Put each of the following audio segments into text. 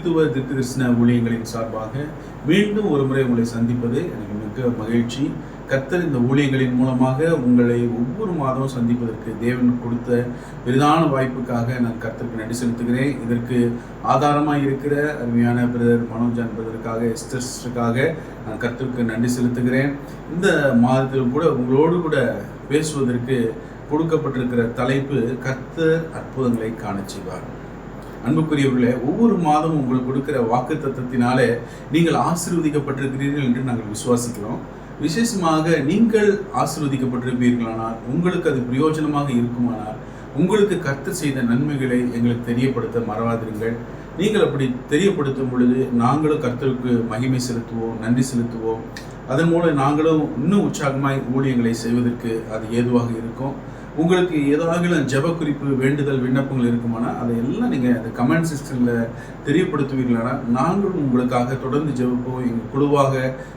கிறித்துவ திருக்கிருஷ்ண ஊழியங்களின் சார்பாக மீண்டும் ஒரு முறை உங்களை சந்திப்பது எனக்கு மிக மகிழ்ச்சி. கர்த்தர் இந்த ஊழியங்களின் மூலமாக உங்களை ஒவ்வொரு மாதமும் சந்திப்பதற்கு தேவன் கொடுத்த பெரிதான வாய்ப்புக்காக நான் கர்த்தருக்கு நன்றி செலுத்துகிறேன். இதற்கு ஆதாரமாக இருக்கிற அருமையான பிரதர் மனோஜான் பிரதருக்காக எஸ்டர்ஸுக்காக நான் கர்த்தருக்கு நன்றி செலுத்துகிறேன். இந்த மாதத்திலும் கூட உங்களோடு கூட பேசுவதற்கு கொடுக்கப்பட்டிருக்கிற தலைப்பு கர்த்தர் அற்புதங்களை காண செய்வார். அன்புக்குரியவர்களே ஒவ்வொரு மாதமும் உங்களுக்கு கொடுக்கிற வாக்கு தத்துவத்தினாலே நீங்கள் ஆசீர்வதிக்கப்பட்டிருக்கிறீர்கள் என்று நாங்கள் விசுவாசிக்கிறோம். விசேஷமாக நீங்கள் ஆசீர்வதிக்கப்பட்டிருப்பீர்களானால் உங்களுக்கு அது பிரயோஜனமாக இருக்குமானால் உங்களுக்கு கர்த்தர் செய்த நன்மைகளை எங்களுக்கு தெரியப்படுத்த மறவாதிருங்கள். நீங்கள் அப்படி தெரியப்படுத்தும் பொழுது நாங்களும் கர்த்தருக்கு மகிமை செலுத்துவோம் நன்றி செலுத்துவோம். அதன் மூலம் நாங்களும் இன்னும் உற்சாகமாய் ஊழியங்களை செய்வதற்கு அது ஏதுவாக இருக்கும். உங்களுக்கு ஏதாவது ஜெப குறிப்பு வேண்டுதல் விண்ணப்பங்கள் இருக்குமானா அதை எல்லாம் நீங்கள் அந்த கமெண்ட் செக்ஷனில் தெரியப்படுத்துவீங்களானா நாங்களும் உங்களுக்காக தொடர்ந்து ஜெபிப்போம். எங்கள் குழுவாக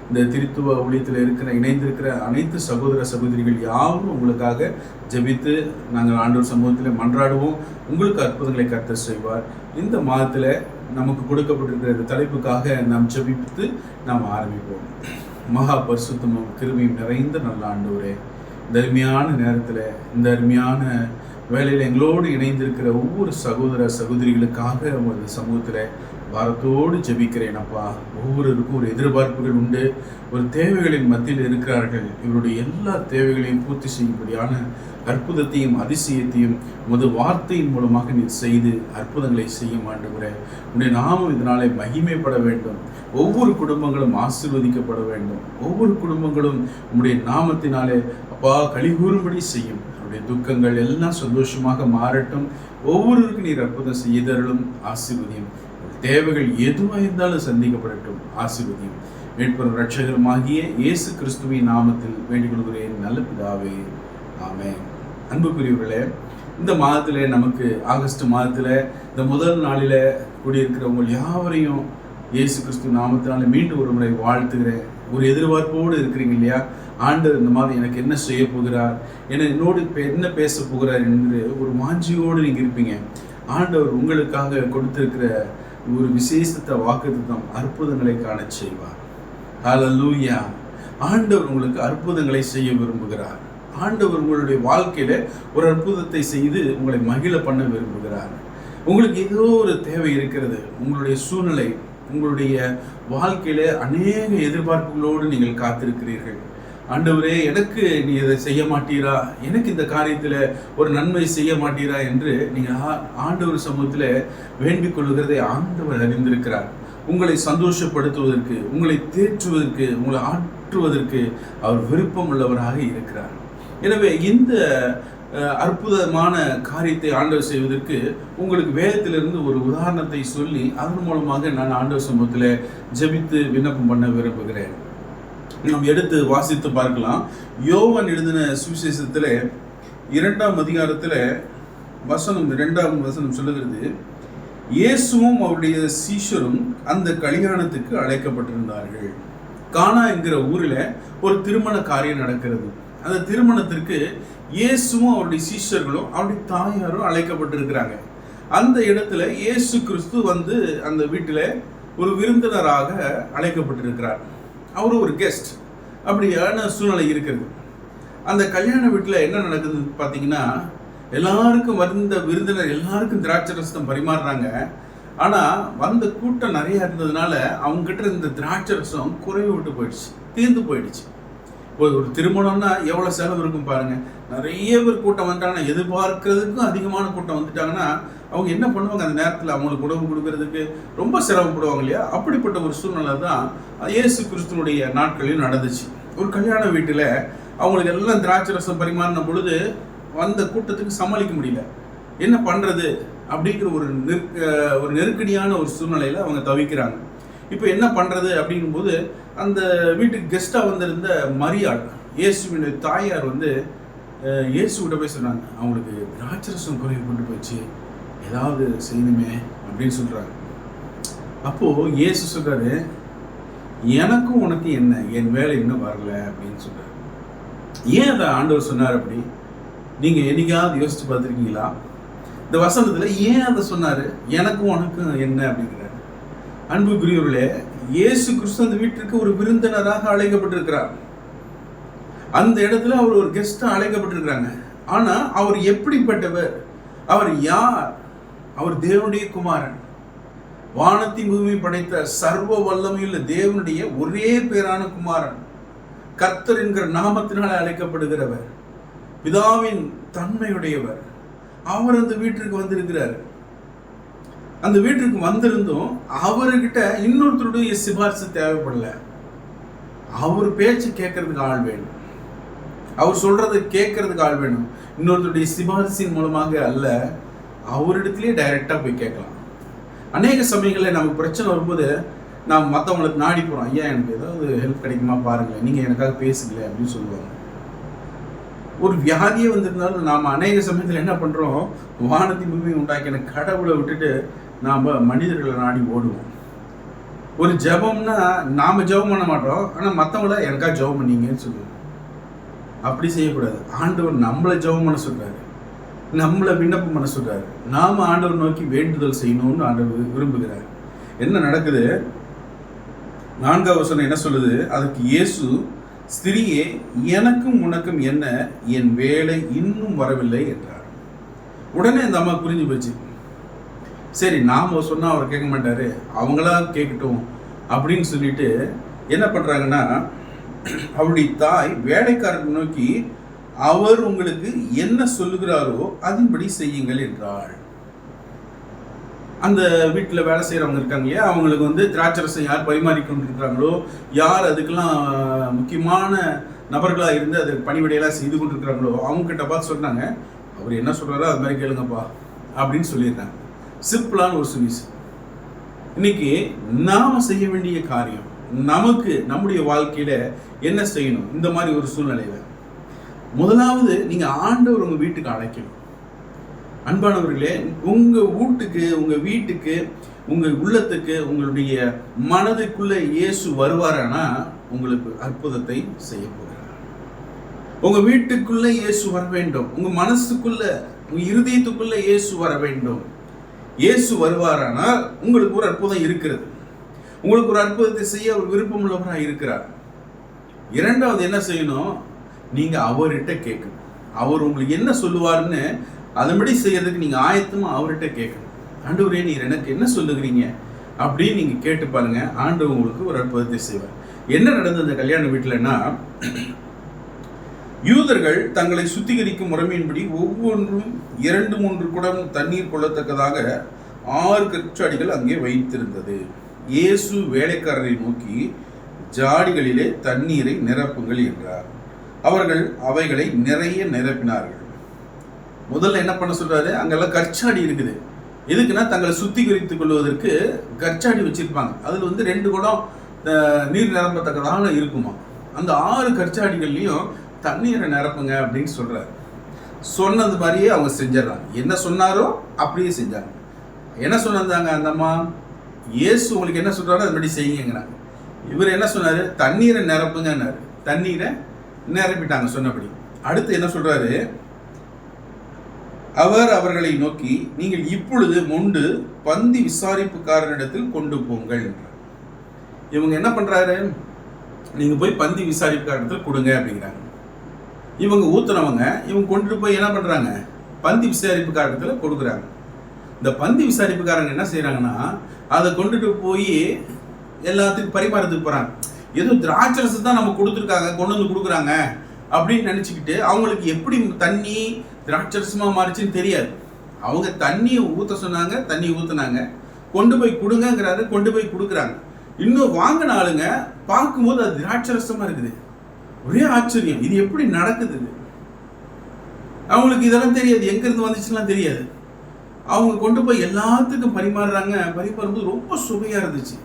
இந்த திருத்துவ ஊழியத்தில் இருக்கிற இணைந்திருக்கிற அனைத்து சகோதர சகோதரிகள் யாரும் உங்களுக்காக ஜெபித்து நாங்கள் ஆண்டோர் சமூகத்தில் மன்றாடுவோம். உங்களுக்கு அற்புதங்களை கர்த்தர் செய்வார். இந்த மாதத்தில் நமக்கு கொடுக்கப்பட்டிருக்கிற இந்த தலைப்புக்காக நாம் ஜெபித்து நாம் ஆரம்பிப்போம். மகா பரிசுத்தமும் கிருமியும் நிறைந்த நல்ல ஆண்டு இந்த அருமையான நேரத்தில் இந்த அருமையான வேலையில் எங்களோடு இணைந்திருக்கிற ஒவ்வொரு சகோதர சகோதரிகளுக்காக உங்களது சமூகத்தில் பாரத்தோடு ஜெபிக்கிறேன் அப்பா. ஒவ்வொருவருக்கும் ஒரு எதிர்பார்ப்புகள் உண்டு. ஒரு தேவைகளின் மத்தியில் இருக்கிறார்கள். இவருடைய எல்லா தேவைகளையும் பூர்த்தி செய்யும்படியான அற்புதத்தையும் அதிசயத்தையும் உமது வார்த்தையின் மூலமாக நீர் செய்து அற்புதங்களை செய்ய மாட்டுகிற உன்னுடைய நாமம் இதனாலே மகிமைப்பட வேண்டும். ஒவ்வொரு குடும்பங்களும் ஆசிர்வதிக்கப்பட வேண்டும். ஒவ்வொரு குடும்பங்களும் உம்முடைய நாமத்தினாலே அப்பா கழிகூறும்படி செய்யும். அவருடைய துக்கங்கள் எல்லாம் சந்தோஷமாக மாறட்டும். ஒவ்வொருவருக்கும் நீர் அற்புதம் செய்தருளும் ஆசீர்வதியும். தேவைகள் எதுவாக இருந்தாலும் சந்திக்கப்படட்டும். ஆசீர்வதியும். மீட்பரும் ரட்சகருமாகிய இயேசு கிறிஸ்துவின் நாமத்தில் வேண்டிக் கொள்கிறேன் நல்ல பிதாவே. ஆமே அன்புக்குரியவர்களே இந்த மாதத்தில் நமக்கு ஆகஸ்ட் மாதத்தில் இந்த முதல் நாளில் கூடியிருக்கிறவங்க யாவரையும் இயேசு கிறிஸ்து நாமத்தினால மீண்டும் ஒரு முறை வாழ்த்துகிறேன். ஒரு எதிர்பார்ப்போடு இருக்கிறீங்க இல்லையா? ஆண்டவர் இந்த மாதிரி எனக்கு என்ன செய்ய போகிறார்? என்ன என்னோடு இப்போ என்ன பேச போகிறார் என்று ஒரு வாஞ்சியோடு நீங்கள் இருப்பீங்க. ஆண்டவர் உங்களுக்காக கொடுத்திருக்கிற ஒரு விசேஷத்தை வாக்குத்தம் அற்புதங்களை காண செய்வார். ஹலலூயா ஆண்டவர் உங்களுக்கு அற்புதங்களை செய்ய விரும்புகிறார். ஆண்டவர் உங்களுடைய வாழ்க்கையில ஒரு அற்புதத்தை செய்து உங்களை மகிழ பண்ண விரும்புகிறார். உங்களுக்கு ஏதோ ஒரு தேவை இருக்கிறது. உங்களுடைய சூழ்நிலை உங்களுடைய வாழ்க்கையில அநேக எதிர்பார்ப்புகளோடு நீங்கள் காத்திருக்கிறீர்கள். ஆண்டவரே எனக்கு நீ இதை செய்ய மாட்டீரா? எனக்கு இந்த காரியத்தில் ஒரு நன்மை செய்ய மாட்டீரா என்று நீங்கள் ஆ- ஆண்டவர் சமூகத்தில் வேண்டிக் கொள்கிறதை ஆண்டவர் அறிந்திருக்கிறார். உங்களை சந்தோஷப்படுத்துவதற்கு உங்களை தேற்றுவதற்கு உங்களை ஆற்றுவதற்கு அவர் விருப்பம் உள்ளவராக இருக்கிறார். எனவே இந்த அற்புதமான காரியத்தை ஆண்டவர் செய்வதற்கு உங்களுக்கு வேதத்திலிருந்து ஒரு உதாரணத்தை சொல்லி அதன் மூலமாக நான் ஆண்டவர் சமூகத்தில் ஜெபித்து விண்ணப்பம் பண்ண விரும்புகிறேன். நாம் எடுத்து வாசித்து பார்க்கலாம். யோவன் எழுதின சுவிசேஷத்தில் இரண்டாம் அதிகாரத்தில் வசனம் இரண்டாம் வசனம் சொல்லுகிறது. இயேசுவும் அவருடைய சீஷரும் அந்த கல்யாணத்துக்கு அழைக்கப்பட்டிருந்தார்கள். கானா என்கிற ஊரில் ஒரு திருமண காரியம் நடக்கிறது. அந்த திருமணத்திற்கு இயேசுவும் அவருடைய சீஷர்களும் அவருடைய தாயாரும் அழைக்கப்பட்டிருக்கிறாங்க. அந்த இடத்துல இயேசு கிறிஸ்து வந்து அந்த வீட்டில் ஒரு விருந்தினராக அழைக்கப்பட்டிருக்கிறார். அவர் ஒரு கெஸ்ட் அப்படியான சூழ்நிலை இருக்கிறது. அந்த கல்யாண வீட்டில் என்ன நடக்குதுன்னு பார்த்தீங்கன்னா எல்லாருக்கும் வந்த விருந்தினர் எல்லாருக்கும் திராட்சை ரசம் பரிமாறுறாங்க. ஆனால் வந்த கூட்டம் நிறையா இருந்ததுனால அவங்க கிட்ட இருந்த திராட்சை ரசம் குறைவு விட்டு போயிடுச்சு தீர்ந்து போயிடுச்சு. ஒரு ஒரு திருமணம்னா எவ்வளோ செலவு இருக்கும் பாருங்கள் நிறைய பேர் கூட்டம் வந்துட்டாங்கன்னா எதிர்பார்க்கறதுக்கும் அதிகமான கூட்டம் வந்துட்டாங்கன்னா அவங்க என்ன பண்ணுவாங்க? அந்த நேரத்தில் அவங்களுக்கு உணவு கொடுக்கறதுக்கு ரொம்ப சிரமப்படுவாங்க இல்லையா? அப்படிப்பட்ட ஒரு சூழ்நிலை தான் இயேசு கிறிஸ்துவனுடைய நாட்களில் நடந்துச்சு. ஒரு கல்யாண வீட்டில் அவங்களுக்கு எல்லாம் திராட்சை ரசம் பரிமாறின பொழுது வந்த கூட்டத்துக்கு சமாளிக்க முடியல. என்ன பண்ணுறது அப்படிங்கிற ஒரு நெருக்க ஒரு நெருக்கடியான ஒரு சூழ்நிலையில் அவங்க தவிக்கிறாங்க. இப்போ என்ன பண்ணுறது அப்படிங்கும்போது அந்த வீட்டுக்கு கெஸ்ட்டாக வந்திருந்த மரியாள் இயேசுவின் தாயார் வந்து இயேசு இயேசுகிட்ட போய் சொன்னாங்க. அவங்களுக்கு திராட்சரசம் குறைவு கொண்டு போச்சு ஏதாவது செய்யணுமே அப்படின்னு சொல்கிறாங்க அப்போது இயேசு சொல்கிறாரு எனக்கும் உனக்கு என்ன? என் வேலை இன்னும் வரல அப்படின்னு சொல்கிறார் ஏன் அதை ஆண்டவர் சொன்னார் அப்படி? நீங்கள் என்னைக்காவது யோசித்து பார்த்துருக்கீங்களா? இந்த வசனத்தில் ஏன் அதை சொன்னார்? எனக்கும் உனக்கும் என்ன? அப்படிங்கிற அன்புக்குரியவர்களே இயேசு கிறிஸ்து அந்த வீட்டிற்கு ஒரு விருந்தினராக அழைக்கப்பட்டிருக்கிறார். அந்த இடத்துல அவர் ஒரு கெஸ்டா அழைக்கப்பட்டிருக்கிறாங்க. ஆனா அவர் எப்படிப்பட்டவர்? அவர் யார்? அவர் தேவனுடைய குமாரன். வானத்தின் பூமி படைத்த சர்வ வல்லமையுள்ள தேவனுடைய ஒரே பேரான குமாரன். கர்த்தர் என்கிற நாமத்தினால் அழைக்கப்படுகிறவர். பிதாவின் தன்மையுடையவர். அவர் அந்த வீட்டிற்கு வந்திருக்கிறார். அந்த வீட்டுக்கு வந்திருந்தும் அவர்கிட்ட இன்னொருத்தருடைய சிபாரிசு தேவைப்படல. அவர் பேச்சு கேட்கறதுக்கு ஆள் வேணும். அவர் சொல்றதை கேட்கறதுக்கு ஆள் வேணும். இன்னொருத்தருடைய சிபாரிசின் மூலமாக அல்ல அவரிடத்திலேயே டைரக்டா போய் கேட்கலாம். அநேக சமயங்களில் நமக்கு பிரச்சனை வரும்போது நாம் மற்றவங்களுக்கு நாடி போகிறோம் ஐயா எனக்கு ஏதாவது ஹெல்ப் கிடைக்குமா? பாருங்கள் நீங்கள் எனக்காக பேசுங்களேன் அப்படின்னு சொல்லுவாங்க. ஒரு வியாதியே வந்திருந்தாலும் நாம் அநேக சமயத்தில் என்ன பண்ணுறோம் வானத்தின் பூமி உண்டாக்கின கடவுளை விட்டுட்டு நாம் மனிதர்களை நாடி ஓடுவோம். ஒரு ஜெபம்னா நாம் ஜெபம் பண்ண மாட்டோம். ஆனால் மற்றவங்கள எனக்காக ஜெபம் பண்ணீங்கன்னு சொல்லுவோம். அப்படி செய்யக்கூடாது. ஆண்டவர் நம்மளை ஜெபம் பண்ண சொல்கிறாரு நம்மளை விண்ணப்பம் பண்ண சொல்கிறாரு நாம் ஆண்டவர் நோக்கி வேண்டுதல் செய்யணும்னு ஆண்டவர் விரும்புகிறார். என்ன நடக்குது? நான்காவது வசனம் என்ன சொல்லுது? அதுக்கு இயேசு ஸ்திரியே எனக்கும் உனக்கும் என்ன? என் வேலை இன்னும் வரவில்லை என்றார். உடனே இந்த அம்மா புரிஞ்சு போச்சு. சரி நாம் சொன்னால் அவர் கேட்க மாட்டார் அவங்களா கேட்கட்டும் அப்படின்னு சொல்லிட்டு என்ன பண்ணுறாங்கன்னா அவருடைய தாய் வேலைக்காரர் நோக்கி அவர் உங்களுக்கு என்ன சொல்லுகிறாரோ அதன்படி செய்யுங்கள் என்றாள். அந்த வீட்டில் வேலை செய்கிறவங்க இருக்காங்க இல்லையா அவங்களுக்கு வந்து திராட்சரசம் யார் பரிமாறி கொண்டிருக்கிறாங்களோ யார் அதுக்கெல்லாம் முக்கியமான நபர்களாக இருந்து அது பணிவிடையெல்லாம் செய்து கொண்டிருக்கிறாங்களோ அவங்க கிட்ட பார்த்து சொன்னாங்க. அவர் என்ன சொல்கிறாரோ அது மாதிரி கேளுங்கப்பா அப்படின்னு சொல்லியிருந்தாங்க. சிம்பிளான ஒரு சொல்யூஷன் இன்னைக்கு நாம் செய்ய வேண்டிய காரியம் நமக்கு நம்முடைய வாழ்க்கையில என்ன செய்யணும்? இந்த மாதிரி ஒரு சூழ்நிலையில. முதலாவது நீங்க ஆண்டவர் உங்க வீட்டுக்கு அழைக்கணும். அன்பானவர்களே உங்க வீட்டுக்கு உங்க வீட்டுக்கு உங்க உள்ளத்துக்கு உங்களுடைய மனதுக்குள்ள இயேசு வருவாரானா? உங்களுக்கு அற்புதத்தை செய்ய போகிறார். உங்க வீட்டுக்குள்ள இயேசு வர வேண்டும் உங்க மனசுக்குள்ள உங்க இருதயத்துக்குள்ள இயேசு வர வேண்டும் இயேசு வருவாரானால் உங்களுக்கு ஒரு அற்புதம் இருக்கிறது. உங்களுக்கு ஒரு அற்புதத்தை செய்ய அவர் விருப்பம் உள்ளவராக இருக்கிறார். இரண்டாவது என்ன செய்யணும்? நீங்க அவர்கிட்ட கேட்கணும். அவர் உங்களுக்கு என்ன சொல்லுவார்னு அதன்படி செய்யறதுக்கு நீங்க ஆயத்தமா அவர்கிட்ட கேட்கணும். ஆண்டவரே நீர் எனக்கு என்ன சொல்லுகிறீங்க? அப்படின்னு நீங்க கேட்டு பாருங்க. ஆண்டவர் உங்களுக்கு ஒரு அற்புதத்தை செய்வார். என்ன நடந்தது அந்த கல்யாண வீட்டிலன்னா யூதர்கள் தங்களை சுத்திகரிக்கும் முறைமையின்படி ஒவ்வொன்றும் இரண்டு மூன்று குடம் தண்ணீர் கொள்ளத்தக்கதாக ஆறு கற்றாடிகள் அங்கே வைத்திருந்தது. இயேசு வேலைக்காரரை நோக்கி ஜாடிகளிலே தண்ணீரை நிரப்புங்கள் என்றார். அவர்கள் அவைகளை நிறைய நிரப்பினார்கள். முதல்ல என்ன பண்ண சொல்றாரு? அங்கெல்லாம் கற்சாடி இருக்குது. எதுக்குன்னா தங்களை சுத்திகரித்துக் கொள்வதற்கு கற்சாடி வச்சிருப்பாங்க. அதுல வந்து ரெண்டு குடம் நீர் நிரம்பத்தக்கதாக இருக்குமா அந்த ஆறு கற்சாடிகள்லையும் தண்ணீரை நிரப்புங்க அப்படின்னு சொல்றாரு. சொன்னது மாதிரியே அவங்க செஞ்சிடறாங்க. என்ன சொன்னாரோ அப்படியே செஞ்சாங்க. என்ன சொன்னாங்க அந்த அம்மா? இயேசு உங்களுக்கு என்ன சொல்கிறாரோ அது மாதிரி செய்யுங்கிறாங்க இவர் என்ன சொன்னார்? தண்ணீரை நிரப்புங்கன்னாரு. தண்ணீரை நிரப்பிட்டாங்க சொன்னபடி. அடுத்து என்ன சொல்கிறாரு அவர் அவர்களை நோக்கி நீங்கள் இப்பொழுது மொண்டு பந்தி விசாரிப்புக்காரனிடத்தில் கொண்டு போங்கள். என்றார். இவங்க என்ன பண்ணுறாரு நீங்கள் போய் பந்தி விசாரிப்புக்காரனிடத்தில் கொடுங்க அப்படிங்கிறாங்க. இவங்க ஊத்துனவங்க இவங்க கொண்டுட்டு போய் என்ன பண்றாங்க? பந்தி விசாரிப்புக்காரத்துல கொடுக்குறாங்க. இந்த பந்தி விசாரிப்புக்காரங்க என்ன செய்கிறாங்கன்னா அதை கொண்டுட்டு போய் எல்லாத்துக்கும் பரிமாறத்துக்கு போகிறாங்க ஏதோ திராட்சரசு தான் நம்ம கொடுத்துருக்காங்க கொண்டு வந்து கொடுக்குறாங்க அப்படின்னு நினச்சிக்கிட்டு அவங்களுக்கு எப்படி தண்ணி திராட்சரசமாக மாறிச்சுன்னு தெரியாது. அவங்க தண்ணியை ஊற்ற சொன்னாங்க தண்ணி ஊற்றுனாங்க கொண்டு போய் கொடுங்கங்கிறாரு கொண்டு போய் கொடுக்குறாங்க. இன்னும் வாங்கின ஆளுங்க பார்க்கும்போது அது திராட்சரசமாக இருக்குது. ஒரே ஆச்சரியம். இது எப்படி நடக்குது? இது? அவங்களுக்கு இதெல்லாம் தெரியாது. எங்கேருந்து வந்துச்சுலாம் தெரியாது. அவங்க கொண்டு போய் எல்லாத்துக்கும் பரிமாறுறாங்க. பரிமாறும்போது ரொம்ப சுவையாக இருந்துச்சு.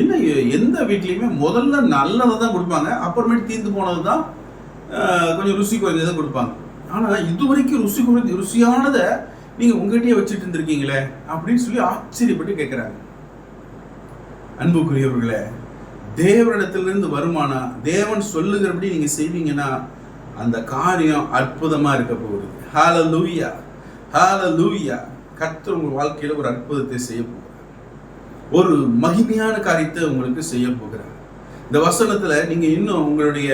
என்ன எந்த வீட்லேயுமே முதல்ல நல்லதை தான் கொடுப்பாங்க. அப்புறமேட்டு தீர்ந்து போனது தான் கொஞ்சம் ருசி குறைஞ்சதை கொடுப்பாங்க. ஆனால் இது வரைக்கும் ருசி குறைஞ்ச ருசியானதை நீங்கள் உங்ககிட்டயே வச்சுட்டு இருந்திருக்கீங்களே அப்படின்னு சொல்லி ஆச்சரியப்பட்டு கேட்குறாங்க அன்புக்குரியவர்களே தேவனிடத்திலிருந்து வருமானா? தேவன் சொல்லுகிறபடி நீங்க செய்வீங்கன்னா அந்த காரியம் அற்புதமா இருக்க போகுது. ஹalleluya ஹalleluya கர்த்தர் உங்க வாழ்க்கையில ஒரு அற்புதத்தை செய்ய போகிறார். ஒரு மகிமையான காரியத்தை உங்களுக்கு செய்ய போகிறார். இந்த வசனத்துல நீங்க இன்னும் உங்களுடைய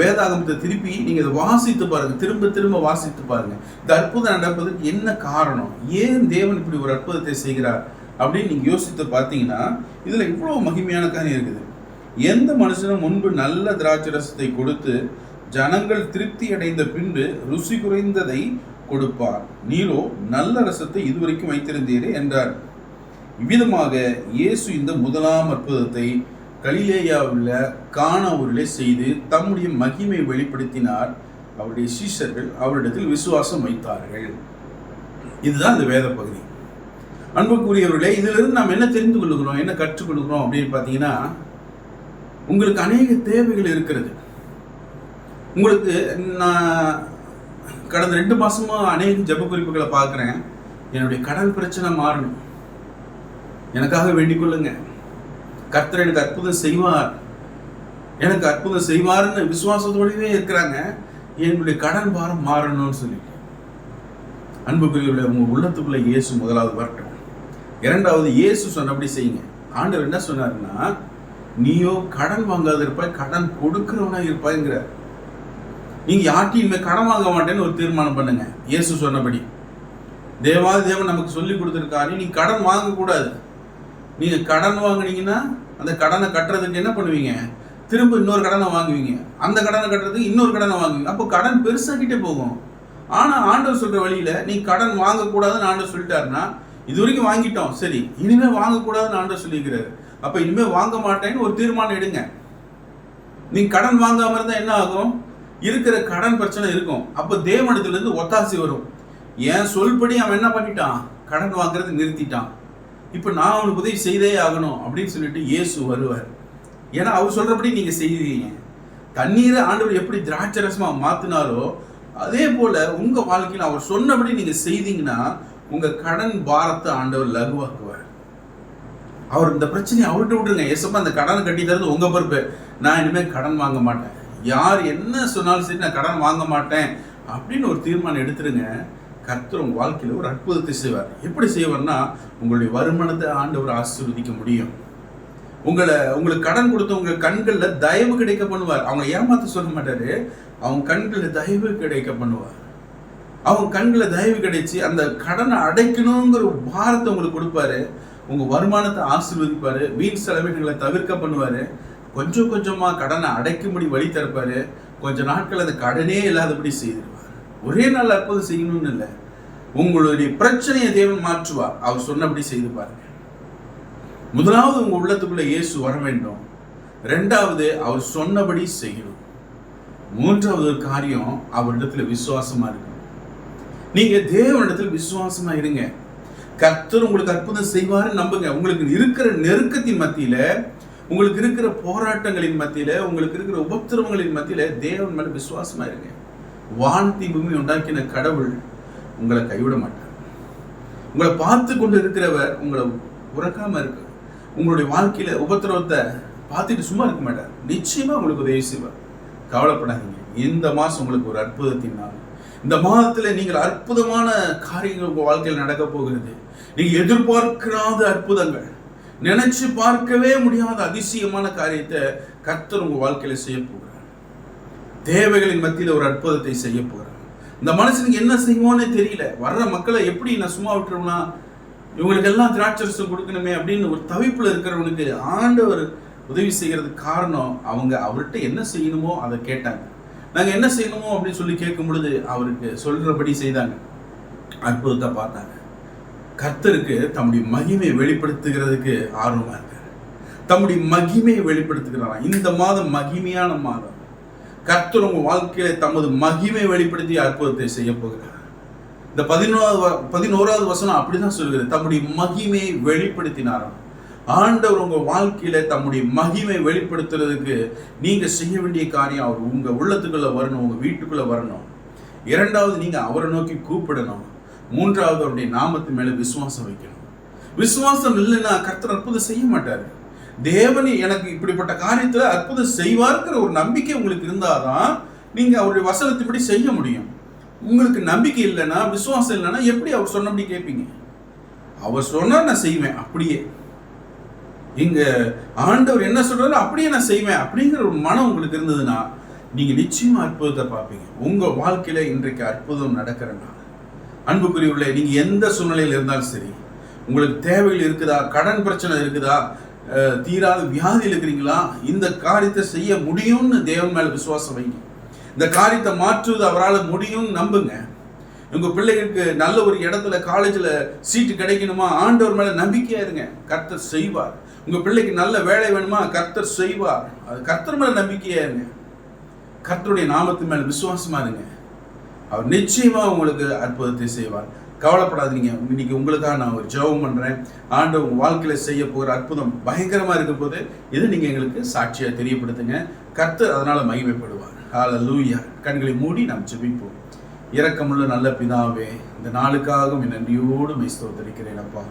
வேதாகமத்தை திருப்பி நீங்க இதை வாசித்து பாருங்க. திரும்ப திரும்ப வாசித்து பாருங்க. இந்த அற்புதம் நடப்பதற்கு என்ன காரணம்? ஏன் தேவன் இப்படி ஒரு அற்புதத்தை செய்கிறார்? அப்படின்னு நீங்க யோசித்து பார்த்தீங்கன்னா இதுல இவ்வளவு மகிமையான காரியம் இருக்குது. எந்த மனுஷனும் முன்பு நல்ல திராட்சை ரசத்தை கொடுத்து ஜனங்கள் திருப்தி அடைந்த பின்பு ருசி குறைந்ததை கொடுப்பார். நீரோ நல்ல ரசத்தை இதுவரைக்கும் வைத்திருந்தீரே என்றார். இவ்விதமாக இயேசு இந்த முதலாம் அற்புதத்தை கலிலேயாவில் கானாவூரிலே செய்து தம்முடைய மகிமை வெளிப்படுத்தினார். அவருடைய சீஷர்கள் அவரிடத்தில் விசுவாசம் வைத்தார்கள். இதுதான் இந்த வேத பகுதி. அன்புக்குரியவர்களே இதிலிருந்து நாம் என்ன தெரிந்து கொள்ளுகிறோம் என்ன கற்றுக்கொள்கிறோம் அப்படின்னு பார்த்தீங்கன்னா உங்களுக்கு அநேக தேவைகள் இருக்கிறது. உங்களுக்கு நான் கடந்த ரெண்டு மாசமா அநேக ஜெப குறிப்புகளை பார்க்குறேன். என்னுடைய கடன் பிரச்சனை மாறணும். எனக்காக வேண்டிக் கொள்ளுங்க. கர்த்தர் எனக்கு அற்புதம் செய்வார். எனக்கு அற்புதம் செய்வார்னு விசுவாசத்தோடவே இருக்கிறாங்க. என்னுடைய கடன் பாரம் மாறணும்னு சொல்லி அன்புக்குரியவர்களே உங்க உள்ளத்துக்குள்ள இயேசு முதலாவது வரட்டும். இரண்டாவது இயேசு சொன்னபடி செய்யுங்க. ஆண்டவர் என்ன சொன்னாருன்னா நீயோ கடன் வாங்காத இருப்பாய் கடன் கொடுக்கிறவனா இருப்பாய்ங்கிற. நீங்க யார்ட்டையும் கடன் வாங்க மாட்டேன்னு ஒரு தீர்மானம் பண்ணுங்க. இயேசு சொன்னபடி. தேவாதி தேவன் நமக்கு சொல்லி கொடுத்துருக்காரு. நீ கடன் வாங்கக்கூடாது. நீங்க கடன் வாங்கினீங்கன்னா அந்த கடனை கட்டுறதுக்கு என்ன பண்ணுவீங்க? திரும்ப இன்னொரு கடனை வாங்குவீங்க. அந்த கடனை கட்டுறதுக்கு இன்னொரு கடனை வாங்குவீங்க. அப்போ கடன் பெருசாகிட்டே போகும். ஆனால் ஆண்டவர் சொல்கிற வழியில் நீ கடன் வாங்கக்கூடாதுன்னு ஆண்டவர் சொல்லிட்டாருன்னா இது வரைக்கும் வாங்கிட்டோம். சரி இனிமேல் வாங்கக்கூடாதுன்னு ஆண்டவர் சொல்லியிருக்கிறாரு. அப்ப இனிமே வாங்க மாட்டேன்னு ஒரு தீர்மானம் எடுங்க. நீ கடன் வாங்காம இருந்தா என்ன ஆகும்? இருக்கிற கடன் பிரச்சனை இருக்கும். அப்ப தேவனத்துலேருந்து ஒத்தாசி வரும். என் சொல்படி அவன் என்ன பண்ணிட்டான்? கடன் வாங்குறது நிறுத்திட்டான். இப்ப நான் அவனுக்கு உதவி செய்தே ஆகணும் அப்படின்னு சொல்லிட்டு இயேசு வருவார். ஏன்னா அவர் சொல்றபடி நீங்க செய்வீங்க. தண்ணீரை ஆண்டவர் எப்படி திராட்சை ரசமா மாத்தினாரோ அதே போல உங்க வாழ்க்கையில் அவர் சொன்னபடி நீங்க செய்தீங்கன்னா உங்க கடன் பாரத்தை ஆண்டவர் லகுவாக்குவார். அவர் இந்த பிரச்சனையை அவர்கிட்ட விட்டுருங்க. ஏசப்பா அந்த கடன் கட்டி தரது உங்க பொறுப்பு. நான் இனிமேல் கடன் வாங்க மாட்டேன். யார் என்ன சொன்னாலும் சரி நான் கடன் வாங்க மாட்டேன் அப்படின்னு ஒரு தீர்மானம் எடுத்துருங்க. கர்த்தர் உங்க வாழ்க்கையில் ஒரு அற்புதத்தை செய்வார். எப்படி செய்வார்னா உங்களுடைய வருமானத்தை ஆண்டவர் ஆசீர்வதிக்க முடியும். உங்களை உங்களுக்கு கடன் கொடுத்த உங்க கண்களில் தயவு கிடைக்க பண்ணுவார். அவங்க ஏமாத்த சொல்ல மாட்டாரு. அவங்க கண்களில் தயவு கிடைக்க பண்ணுவார். அவங்க கண்களை தயவு கிடைச்சி அந்த கடனை அடைக்கணுங்கிற ஒரு பாரத்தை உங்களுக்கு கொடுப்பாரு. உங்க வருமானத்தை ஆசீர்வதிப்பாரு வீண் செலவினங்களை தவிர்க்க பண்ணுவாரு. கொஞ்சம் கொஞ்சமா கடனை அடைக்கும்படி வழி திறப்பாரு. கொஞ்ச நாட்கள் அந்த கடனே இல்லாதபடி செய்திருவார் ஒரே நாள் அற்புதம் செய்யணும்னு இல்லை. உங்களுடைய பிரச்சனையை தேவன் மாற்றுவார். அவர் சொன்னபடி செய்து பாருங்க. முதலாவது உங்க உள்ளத்துக்குள்ள இயேசு வர வேண்டும். ரெண்டாவது அவர் சொன்னபடி செய்யணும். மூன்றாவது ஒரு காரியம் அவரிடத்துல விசுவாசமா இருக்கணும். நீங்க தேவனிடத்தில் விசுவாசமா இருங்க. கர்த்தர் உங்களுக்கு அற்புதம் செய்வாருன்னு நம்புங்க. உங்களுக்கு இருக்கிற நெருக்கத்தின் மத்தியில உங்களுக்கு இருக்கிற போராட்டங்களின் மத்தியில உங்களுக்கு இருக்கிற உபத்திரவங்களின் மத்தியில தேவன் மேல விசுவாசமா இருங்க. வானத்தி பூமி உண்டாக்கின கடவுள் உங்களை கைவிட மாட்டார். உங்களை பார்த்து கொண்டு இருக்கிறவர் உங்களை உறக்காம இருக்க. உங்களுடைய வாழ்க்கையில உபத்திரவத்தை பார்த்துட்டு சும்மா இருக்க மாட்டார். நிச்சயமா உங்களுக்கு உதவி செய்வார். கவலைப்படாதீங்க. இந்த மாசம் உங்களுக்கு ஒரு அற்புதத்தின் நாள். இந்த மாதத்துல நீங்கள் அற்புதமான காரியங்கள் உங்க வாழ்க்கையில் நடக்க போகிறது. நீங்க எதிர்பார்க்காத அற்புதங்கள் நினைச்சு பார்க்கவே முடியாத அதிசயமான காரியத்தை கர்த்தர் உங்க வாழ்க்கையில செய்ய போகிறார். தேவைகளின் மத்தியில் ஒரு அற்புதத்தை செய்ய போகிறார். இந்த மனுஷனுக்கு என்ன செய்வோன்னே தெரியல. வர்ற மக்களை எப்படி நான் சும்மா விட்டுருவோம்னா இவங்களுக்கு எல்லாம் திராட்சரசம் கொடுக்கணுமே அப்படின்னு ஒரு தவிப்புல இருக்கிறவனுக்கு ஆண்டவர் உதவி செய்கிறதுக்கு காரணம் அவங்க அவர்கிட்ட என்ன செய்யணுமோ அதை கேட்டாங்க. நாங்க என்ன செய்யணுமோ அப்படின்னு சொல்லி கேட்கும் பொழுது அவருக்கு சொல்றபடி செய்தாங்க. அற்புதத்தை பார்த்தாங்க. கர்த்தருக்கு தம்முடைய மகிமையை வெளிப்படுத்துகிறதுக்கு ஆர்வமா இருக்காரு. தம்முடைய மகிமையை வெளிப்படுத்துகிறாராம் இந்த மாதம் மகிமையான மாதம். கர்த்தர் உங்க வாழ்க்கையில தமது மகிமை வெளிப்படுத்தி அற்புதத்தை செய்ய போகிறார். இந்த பதினோராவது வ- பதினோராவது வசனம் அப்படிதான் சொல்கிறது தம்முடைய மகிமையை வெளிப்படுத்தினாராம் ஆண்டவர் உங்க வாழ்க்கையில தம்முடைய மகிமை வெளிப்படுத்துறதுக்கு நீங்க செய்ய வேண்டிய காரியம் அவர் உங்க உள்ளத்துக்குள்ள வரணும் உங்க வீட்டுக்குள்ள வரணும். இரண்டாவது நீங்க அவரை நோக்கி கூப்பிடணும். மூன்றாவது அவருடைய நாமத்து மேலே விசுவாசம் வைக்கணும். விசுவாசம் இல்லைன்னா கர்த்தர் அற்புதம் செய்ய மாட்டார். தேவன் எனக்கு இப்படிப்பட்ட காரியத்தில் அற்புதம் செய்வார்ங்கிற ஒரு நம்பிக்கை உங்களுக்கு இருந்தாதான் நீங்கள் அவருடைய வசனத்தின்படி செய்ய முடியும். உங்களுக்கு நம்பிக்கை இல்லைன்னா விசுவாசம் இல்லைன்னா எப்படி அவர் சொன்னபடி கேட்பீங்க? அவர் சொன்னா நான் செய்வேன். அப்படியே. இங்க ஆண்டவர் என்ன சொல்றாரு அப்படியே நான் செய்வேன் அப்படிங்கிற ஒரு மனம் உங்களுக்கு இருந்ததுன்னா நீங்க நிச்சயமா அற்புதத்தை பார்ப்பீங்க. உங்க வாழ்க்கையில இன்றைக்கு அற்புதம் நடக்கிறன்னா அன்புக்குரியவர்களே நீங்கள் எந்த சூழ்நிலையில் இருந்தாலும் சரி உங்களுக்கு தேவைகள் இருக்குதா கடன் பிரச்சனை இருக்குதா தீராத வியாதியில் இருக்கிறீங்களா இந்த காரியத்தை செய்ய முடியும்னு தேவன் மேலே விசுவாசம் வைங்க. இந்த காரியத்தை மாற்றுவது அவரால் முடியும்னு நம்புங்க. உங்கள் பிள்ளைகளுக்கு நல்ல ஒரு இடத்துல காலேஜில் சீட்டு கிடைக்கணுமா ஆண்டவர் மேலே நம்பிக்கையாக இருங்க. கர்த்தர் செய்வார். உங்கள் பிள்ளைக்கு நல்ல வேலை வேணுமா கர்த்தர் செய்வார். அது கர்த்தர் மேலே நம்பிக்கையாக இருங்க. கர்த்தருடைய நாமத்து மேலே விசுவாசமா இருங்க. அவர் நிச்சயமாக உங்களுக்கு அற்புதத்தை செய்வார். கவலைப்படாதீங்க. இன்னைக்கு உங்களுக்காக நான் ஒரு ஜெபம் பண்ணுறேன் ஆண்டு உங்கள் வாழ்க்கையில் செய்ய போகிற அற்புதம் பயங்கரமாக இருக்க போது இது நீங்கள் எங்களுக்கு சாட்சியாக தெரியப்படுத்துங்க. கத்து அதனால் மகிமைப்படுவார். ஹalleluya கண்களை மூடி நாம் ஜெபிப்போம். இரக்கமுள்ள நல்ல பிதாவே இந்த நாளுக்காக நன்றியோடு மை ஸ்தோத்தரிக்கிறேன் அப்பா.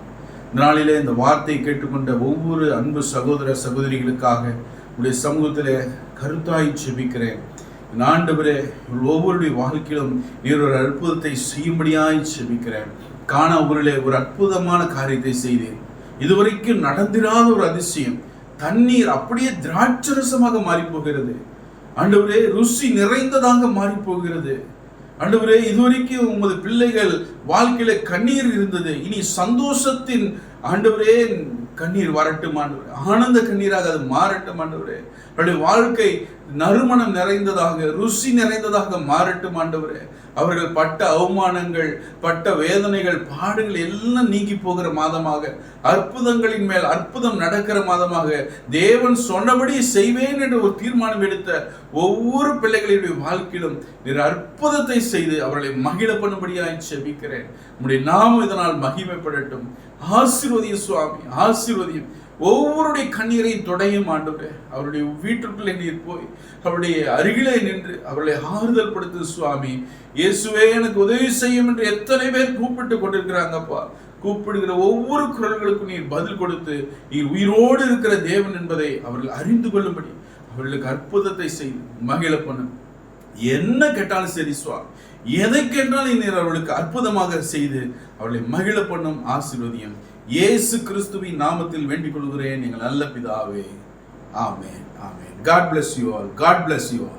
இந்த நாளிலே இந்த வார்த்தையை கேட்டுக்கொண்ட ஒவ்வொரு அன்பு சகோதர சகோதரிகளுக்காக உடைய சமூகத்தில் கருத்தாய் ஜெபிக்கிறேன். ஆண்டவரே ஒவ்வொருடைய வாழ்க்கையிலும் நீர் ஒரு அற்புதத்தை செய்யும்படியாய் ஜெபிக்கிறேன் காண ஊரிலே ஒரு அற்புதமான காரியத்தை செய்தேன் இதுவரைக்கும் நடந்திராத ஒரு அதிசயம். தண்ணீர் அப்படியே திராட்சரசமாக மாறி போகிறது ஆண்டவரே ருசி நிறைந்ததாக மாறி போகிறது ஆண்டவரே இதுவரைக்கும் உமது பிள்ளைகள் வாழ்க்கையில கண்ணீர் இருந்தது. இனி சந்தோஷத்தின் ஆண்டவரே கண்ணீர் வரட்டும் ஆண்டவரே. ஆனந்த கண்ணீராக அது மாறட்டும் ஆண்டவரே. அவருடைய வாழ்க்கை நறுமணம் நிறைந்ததாக ருசி நிறைந்ததாக மாறட்டும் ஆண்டவரே. அவர்கள் பட்ட அவமானங்கள் பட்ட வேதனைகள் பாடுகள் எல்லாம் நீங்கி போகிற மாதமாக அற்புதங்களின் மேல் அற்புதம் நடக்கிற மாதமாக தேவன் சொன்னபடி செய்வேன் என்று ஒரு தீர்மானம் எடுத்த ஒவ்வொரு பிள்ளைகளுடைய வாழ்க்கையிலும் நீர் அற்புதத்தை செய்து அவர்களை மகிழ பண்ணும்படியாய் செபிக்கிறேன். உம்முடைய நாமம் இதனால் மகிமைப்படட்டும். ஆசீர்வதியும் சுவாமி ஆசிர்வதியும். ஒவ்வொருடைய கண்ணீரையும் தொடையும் ஆண்டவரே. அவருடைய வீட்டுக்குள்ளே நீர் போய் அவருடைய அருகிலே நின்று அவர்களை ஆறுதல் படுத்து சுவாமி இயேசுவே எனக்கு உதவி செய்யும் என்று எத்தனை பேர் கூப்பிட்டு கொண்டிருக்கிறாங்கப்பா கூப்பிடுகிற ஒவ்வொரு குரல்களுக்கும் நீர் பதில் கொடுத்து நீர் உயிரோடு இருக்கிற தேவன் என்பதை அவர்கள் அறிந்து கொள்ளும்படி அவர்களுக்கு அற்புதத்தை செய்து மகிழ பண்ணும் என்ன கேட்டாலும் சரி சுவா எதை கேட்டாலும் நீர் அவர்களுக்கு அற்புதமாக செய்து அவர்களை மகிழ பண்ணும் ஆசீர்வதியம். இயேசு கிறிஸ்துவின் நாமத்தில் வேண்டிக் கொள்கிறேன் நீங்கள் நல்ல பிதாவே. ஆமே amen. God bless you all God bless you all